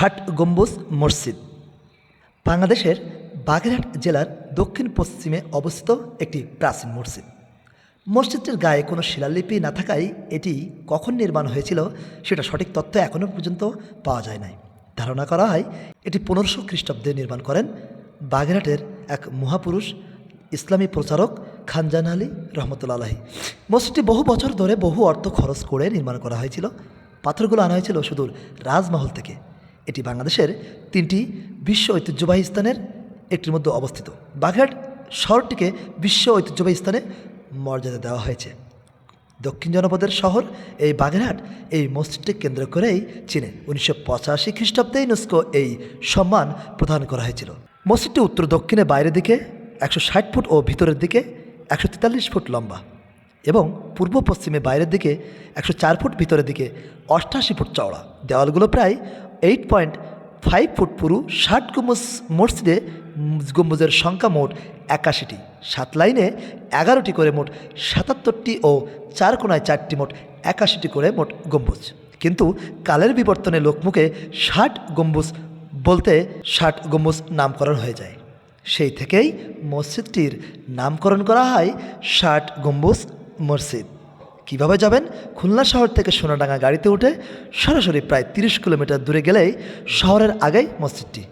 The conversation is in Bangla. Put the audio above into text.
ষাট গম্বুজ মসজিদ। বাংলাদেশের বাগেরহাট জেলার দক্ষিণ পশ্চিমে অবস্থিত একটি প্রাচীন মসজিদ। মসজিদটির গায়ে কোনো শিলালিপি না থাকায় এটি কখন নির্মাণ হয়েছিল সেটা সঠিক তথ্য এখনও পর্যন্ত পাওয়া যায় নাই। ধারণা করা হয় এটি পনেরোশো খ্রিস্টাব্দে নির্মাণ করেন বাগেরহাটের এক মহাপুরুষ, ইসলামী প্রচারক খানজান আলী রহমতুল্লা আলাহি মসজিদটি বহু বছর ধরে বহু অর্থ খরচ করে নির্মাণ করা হয়েছিল। পাথরগুলো আনা হয়েছিল সুদূর রাজমহল থেকে। এটি বাংলাদেশের তিনটি বিশ্ব ঐতিহ্যবাহী স্থানের একটির মধ্যে অবস্থিত। বাগেরহাট শহরটিকে বিশ্ব ঐতিহ্যবাহী স্থানে মর্যাদা দেওয়া হয়েছে। দক্ষিণ জনপদের শহর এই বাগেরহাট এই মসজিদকে কেন্দ্র করেই চীনে। উনিশশো পঁচাশি খ্রিস্টাব্দে ইউনেস্কো এই সম্মান প্রদান করা হয়েছিল। মসজিদটি উত্তর দক্ষিণে বাইরের দিকে একশো ষাট ফুট ও ভিতরের দিকে একশো তেতাল্লিশ ফুট লম্বা এবং পূর্ব পশ্চিমে বাইরের দিকে একশো চার ফুট ভিতরের দিকে অষ্টাশি ফুট চওড়া। দেওয়ালগুলো প্রায় এইট পয়েন্ট ফাইভ ফুট পুরু, ষাট গম্বুজ মসজিদে গম্বুজের সংখ্যা মোট একাশিটি। সাত লাইনে এগারোটি করে মোট সাতাত্তরটি ও চার কোনায় চারটি মোট একাশিটি করে মোট গম্বুজ। কিন্তু কালের বিবর্তনে লোকমুখে ষাট গম্বুজ বলতে ষাট গম্বুজ নামকরণ হয়ে যায়। সেই থেকেই মসজিদটির নামকরণ করা হয় ষাট গম্বুজ মসজিদ। কীভাবে যাবেন? খুলনা শহর থেকে সোনাডাঙ্গা গাড়িতে উঠে সরাসরি প্রায় তিরিশ কিলোমিটার দূরে গেলেই শহরের আগেই মসজিদটি।